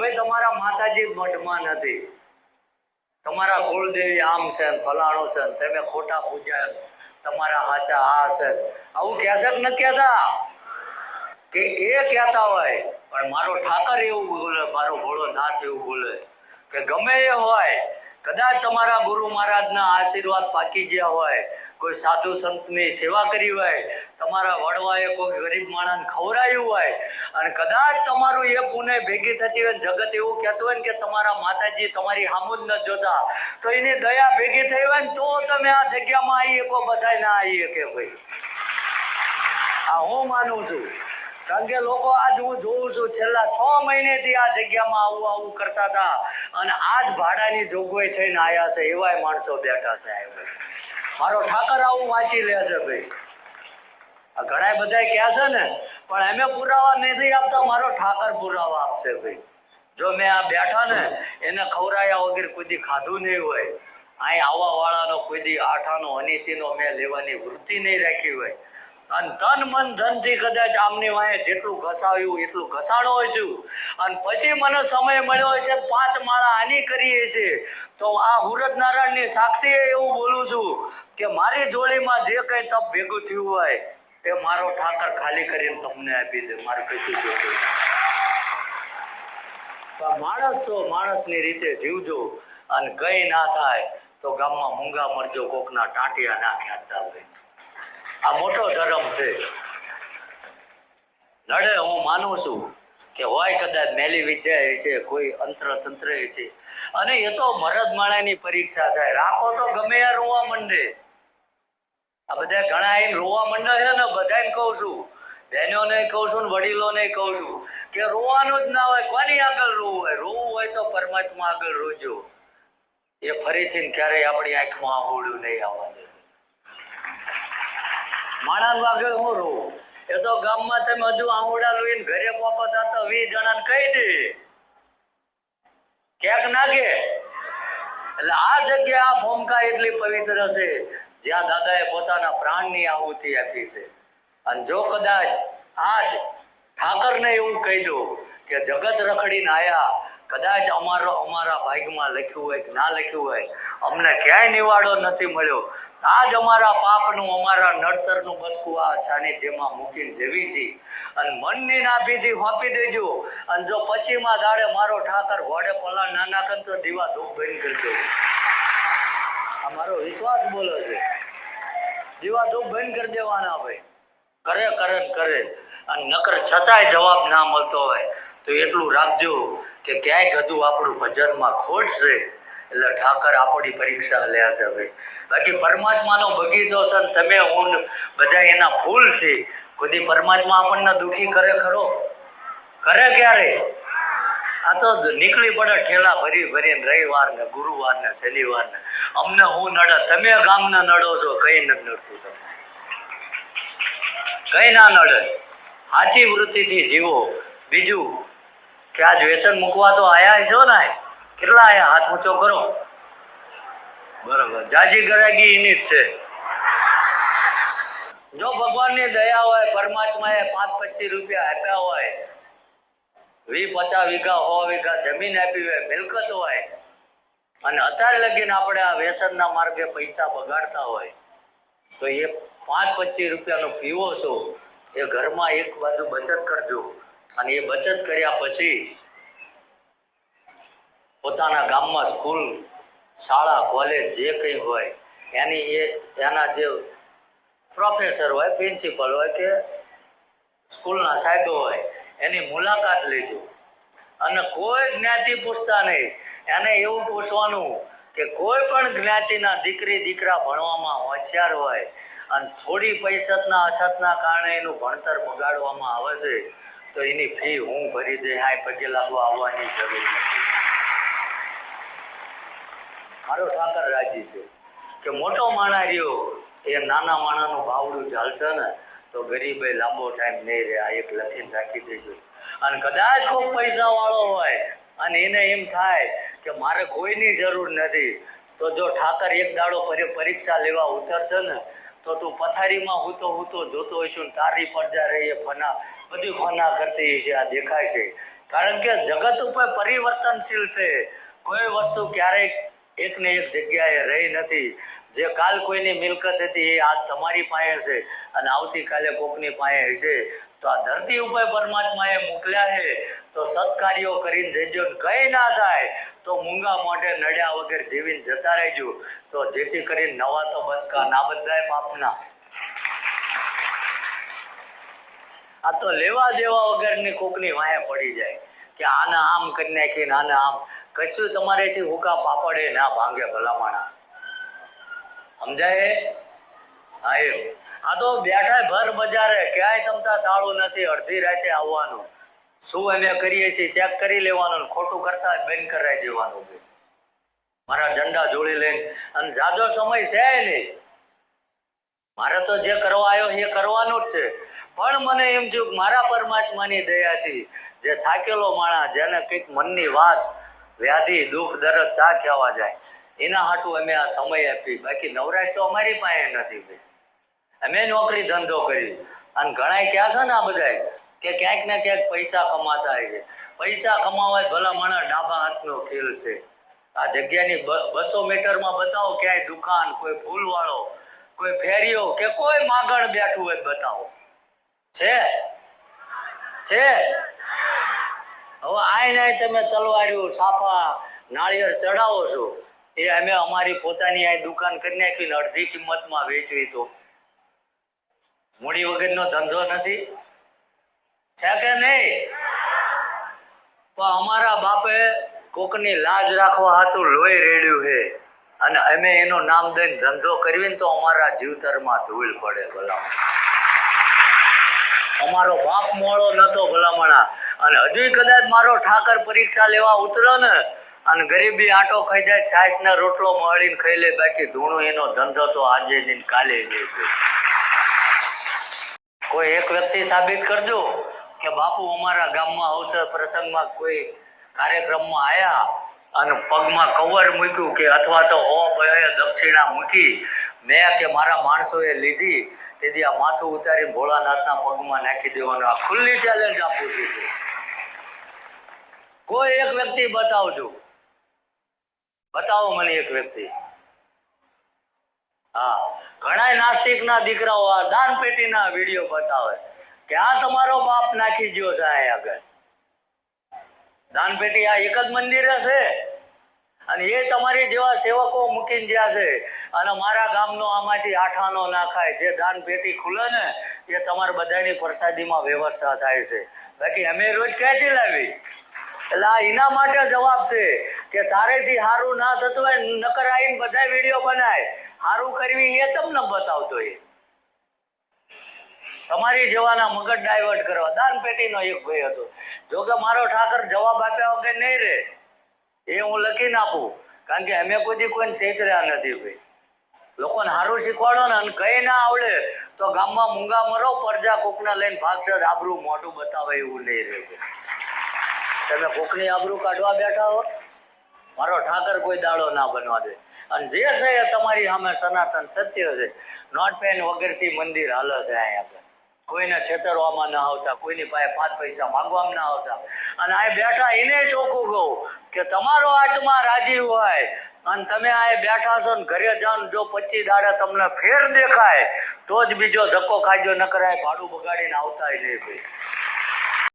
ભાઈ, તમારા માતાજી મઢમાં નથી. તમારા કુળદેવી આમ છે ફલાણું છે તમે ખોટા પૂજા તમારા હાચા આ છે આવું કહેશે ન કહેતા? કે એ કહેતા હોય, પણ મારો ઠાકર એવું બોલે, મારો ભોળો નાથ એવું બોલે, કે ગમે એ હોય, કદાચ તમારા ગુરુ મહારાજના આશીર્વાદ પાકી ગયા હોય કોઈ સાધુ સંતની સેવા કરી હોય, તમારા વડવાએ કોઈ ગરીબ માણસને ખવડાયું હોય અને કદાચ તમારું એ પુણે ભેગી થતી હોય જગત એવું કહેતું હોય ને કે તમારા માતાજી તમારી હામુદ ન જોતા, તો એની દયા ભેગી થઈ હોય ને તો તમે આ જગ્યામાં આવી શકો બધાય ના આવી શકે ભાઈ આ હું માનું છું કારણ કે લોકો આજ હું જોઉં છું, છેલ્લા છ મહિનેથી આ જગ્યામાં આવું આવું કરતા હતા અને આજ ભાડાની જોગવાઈ થઈને આવ્યા છે, એવાય માણસો બેઠા છે આ ભાઈ. મારો ઠાકર આવું વાંચી લે છે ભાઈ. આ ઘણા બધા કહે છે ને, પણ એમે પુરાવા નથી આપતા, મારો ઠાકર પુરાવા આપશે ભાઈ. જો મેં આ બેઠા ને, એને ખવરાયા વગર કોઈ ખાધું નહીં હોય. અહીં આવવા વાળાનો કોઈ દી આઠાનો અનિતિનો મેં લેવાની વૃત્તિ નહીં રાખી હોય. અને તન મન ધનથી કદાચ આમની વાંહે જેટલું ઘસાવ્યું, એટલું ઘસાડો છું. અને પછી મને સમય મળ્યો છે પાંચ માળા આની કરીએ છે તો આ હુરત નારાયણની સાક્ષીએ એવું બોલું છું કે મારી જોડીમાં જે કંઈ તપ ભેગું થયું હોય એ મારો ઠાકર ખાલી કરીને તમને આપી દે. મારે કશું જોતું માણસ છો માણસની રીતે જીવજો અને કઈ ના થાય તો ગામમાં મૂંગા મરજો કોકના ટાંટિયા ના ખ્યાતા હોય. આ મોટો ધર્મ છે. નડે હું માનું છું કે હોય કદાચ મેલી વિદ્યા છે, કોઈ અંતર તંત્ર છે. અને એ તો મરદ માળાની પરીક્ષા થાય. રાખો તો ગમે યાર રોવા માંડે. આ બધા ઘણા આઈને રોવા માંડે છે ને, બધાને કહું છું. બહેનોને કહું છું ને, વડીલોને કહું છું કે રોવાનું જ ના હોય, કોની આગળ રોવું હોય? રોવું હોય તો પરમાત્મા આગળ રોજો. એ ફરીથી ક્યારેય આપણી આંખમાં આંગળું નહીં આવવા દે. માણસ આગળ હું રહું. એ તો ગામમાં તમે હજુ આંગોડા લઈને ઘરે પોપતા તો વીસ જણાને કહી દે. ક્યાંક નાખે એટલે આ જગ્યા આ ભૂમિકા એટલી પવિત્ર છે, જ્યાં દાદાએ પોતાના પ્રાણની આહુતિ આપી છે. અને જો કદાચ આજ ઠાકરને એવું કહી દો કે જગત રખડીને આયા કદાચ અમારો અમારા ભાગ્યમાં લખ્યું હોય કે ના લખ્યું હોય, અમને ક્યાંય નિવાડો નથી મળ્યો. આજ અમારા પાપનું, અમારા નડતરનું બસકું આ સાનિધ્યમાં મૂકીને જેવી છે. અને મનની નાભીથી હોપી દેજો. અને જો પચીમાં દાડે મારો ઠાકર ઘોડે પલા ના નાખે દીવા ધૂપ બંધ કરજો. આ મારો વિશ્વાસ બોલો છે. દીવા ધૂપ બંધ કરી દેવાના ભાઈ. કરે કરે કરે. અને નકર છતાંય જવાબ ના મળતો હોય. તો એટલું રાખજો. કે ક્યાંક હજુ આપણું ભજનમાં ખોટ છે? એટલે ઠાકર આપણી પરીક્ષા લે છે ભાઈ બાકી પરમાત્માનો બગીચો છે ને તમે હું ને બધા એના ફૂલ છે. કોઈ પરમાત્મા આપણને દુઃખી કરે ખરો? કરે ક્યારે? આ તો નીકળી પડે ઠેલા ભરી ભરીને રવિવાર ને ગુરુવાર ને શનિવાર ને અમને હું નડે, તમે ગામને નડો છો, કઈ નથી નડતું તમને. કઈ ના નડે. સાચી વૃત્તિથી જીવો. બીજું કે આજ વ્યસન મૂકવા તો આયા છો ને કેટલા આયા? હાથ ઊંચો કરો. બરાબર. જાજી ગરાગી એની જ છે. જો ભગવાનની દયા હોય, પરમાત્માએ પાંચ પચીસ રૂપિયા આપ્યા હોય વી પચાસ વીઘા હો વીઘા જમીન આપી હોય, મિલકત હોય, અને અત્યારે લગીને આપણે આ વ્યસનના માર્ગે પૈસા બગાડતા હોય, તો એ પાંચ પચીસ રૂપિયાનો પીવો છો, એ ઘરમાં એક બાજુ બચત કરજો. અને એ બચત કર્યા પછી પોતાના ગામમાં સ્કૂલ, શાળા, કોલેજ જે કંઈ હોય, એની એ, એના જે પ્રોફેસર હોય, પ્રિન્સિપલ હોય કે સ્કૂલના સાહેબો હોય, એની મુલાકાત લેજો. અને કોઈ જ્ઞાતિ પૂછતા નહીં. એને એવું પૂછવાનું કે કોઈ પણ જ્ઞાતિના દીકરી, દીકરા ભણવામાં હોશિયાર હોય અને થોડી પૈસતના અછતના કારણે એનું ભણતર બગાડવામાં આવે છે તો એની ફી હું ભરી દે હાય પગે લાગવા આવવાની જરૂર નથી. મારો ઠાકર રાજી છે કે મોટો માણા રહ્યો, એ નાના માણાનું ભાવડું ચાલશે ને, તો ગરીબે લાંબો ટાઈમ નહીં રહે, આ એક લખીને રાખી દેજો. અને કદાચ કોઈ પૈસા વાળો હોય, અને એને એમ થાય કે મારે કોઈની જરૂર નથી, તો જો ઠાકર એક દાડો પરી- પરીક્ષા લેવા ઉતરશે ને તો તું પથારીમાં હૂતો હૂતો જોતો હોઈશું તારી પડજા રહી એ ફના. બધી ફના કરતી છે, આ દેખાય છે. કારણ કે જગત ઉપર પરિવર્તનશીલ છે. કોઈ વસ્તુ ક્યારેક એક ને એક જગ્યાએ રહી નથી. જે કાલ કોઈની મિલકત હતી એ આજ તમારી પાસે છે અને આવતીકાલે કોકની પાસે હશે. તો આ ધરતી ઉપર પરમાત્માએ મોકલ્યા છે, તો સત્કાર્યો કરીને જજો કંઈ ના થાય, તો મૂંગા મોઢે નડ્યા વગર જીવીને જતા રહેજો. તો જેથી કરીને નવા તો બસકા ના બંધાય પાપના. આ તો લેવા દેવા વગરની કોકની વાહે પડી જાય, કે આને આમ કરી નાખી આને આમ. કશું તમારેથી હુકા પાપડે ના ભાંગે ભલામણા. સમજાય? એમ આ તો બેઠા ભર બજારે. ક્યાંય તમતા તાળું નથી અડધી રાતે આવવાનું. શું અમે કરીએ છીએ? ચેક કરી લેવાનું ખોટું કરતા બેન કરાવી દેવાનું છે. મારા ઝંડા જોડી લઈને. અને જાજો સમય છે નહીં. મારે તો જે કરવા આવ્યો એ કરવાનું જ છે. પણ મને એમ થયું મારા પરમાત્માની દયાથી જે થાકેલો માણસ, જેને કંઈક મનની વાત, વ્યાધિ, દુઃખ, દરદ, ચા કહેવા જાય, એના હાટું અમે આ સમય આપી બાકી નવરાશ તો અમારી પાસે નથી ભાઈ. અમે નોકરી ધંધો કરી અને ઘણાય ક્યાં છે ને આ બધાય, કે ક્યાંક ને ક્યાંક પૈસા કમાતા હોય છે. પૈસા કમાવા ભલા માણસ ડાબા હાથનો ખેલ છે. આ જગ્યાની બસો મીટરમાં બતાવો ક્યાંય દુકાન, કોઈ ફૂલવાળો, કોઈ ફેરીઓ, કે કોઈ માગણ બેઠું હોય બતાવો. છે? છે? હવે આય નાય તમે તલવાર્યું સાફા, નાળિયેર ચડાવો છો. એ અમે અમારી પોતાની આ દુકાન કરી નાખીને અડધી કિંમતમાં વેચવી તો. મૂડી વગરનો ધંધો નથી? છે કે નહીં? અમારા બાપે કોકની લાજ રાખવા હાટું લોહી રેડ્યું છે. અને અમે એનું નામ દઈને ધંધો કરવી તો અમારા જીવતરમાં ધૂળ પડે ભલામણ. અમારો બાપ મોળો નતો ભલામણા. અને હજુ કદાચ મારો ઠાકર પરીક્ષા લેવા ઉતરો ને, અને ગરીબી આટો ખાઈ જાય છાશ ને રોટલો મળીને ખાઈ લે, બાકી ધૂણું એનો ધંધો તો આજે દિન કાલે જાય કોઈ એક વ્યક્તિ સાબિત કરજો કે બાપુ અમારા ગામમાં અવસર પ્રસંગમાં કોઈ કાર્યક્રમમાં આયા અને પગમાં કવર મૂક્યું કે અથવા તો હો ભયે દક્ષિણા મૂકી મેં કે મારા માણસોએ લીધી, તેથી આ માથું ઉતારી ભોળાનાથના પગમાં નાખી દેવાનું આ ખુલ્લી ચેલેન્જ આપું છું. કોઈ એક વ્યક્તિ બતાવજો. બતાવો મને એક વ્યક્તિ. હા ઘણા નાસ્તિકના દીકરાઓ આ દાન પેટીના વીડિયો બતાવે. કે આ તમારો બાપ નાખી ગયો છે અહીં આગળ. દાન પેટી આ એક જ મંદિર હશે અને એ તમારી જેવા સેવકો મૂકીને જ્યાં છે. અને મારા ગામનો આમાંથી આઠાનો નાખાય. જે દાન પેટી ખુલે ને, એ તમારા બધાની પ્રસાદીમાં વ્યવસ્થા થાય છે. બાકી અમે રોજ ક્યાંથી લાવી? એટલે આ એના માટે જવાબ છે કે તારેથી સારું ના થતું હોય નકર આવીને બધા વીડિયો બનાય. સારું કરવી એ તમને બતાવતો એ? તમારી જેવાના મગજ ડાયવર્ટ કરવા. દાન પેટીનો એક ભાઈ હતો. જો કે મારો ઠાકર જવાબ આપ્યા વગર નહીં રે એ હું લખીને આપું કારણ કે અમે કોઈ કોઈને છેતર્યા નથી ભાઈ. લોકોને સારું શીખવાડો ને અને કઈ ના આવડે તો ગામમાં મૂંગા મરો, પરજા કોકના લઈને ભાગશે, આબરું મોઢું બતાવે એવું નહીં રહે. તમે કોકની આબરૂ કાઢવા બેઠા હો? મારો ઠાકર કોઈ દાડો ના બનવા દે. અને જે છે એ તમારી સામે સનાતન સત્ય છે. નોટ પેન વગરથી મંદિર હાલે છે અહીંયા આગળ કોઈને છેતરવામાં ના આવતા, કોઈની પાસે પાંચ પૈસા માંગવામાં ના આવતા. અને આ બેઠા એને ચોખ્ખું કહું કે તમારો આત્મા રાજી હોય. અને તમે આ બેઠા છો ને ઘરે જાઓ જો પચીસ દાડા તમને ફેર દેખાય, તો જ બીજો ધક્કો ખાજો ન કરાય ભાડું બગાડીને આવતા નહીં ભાઈ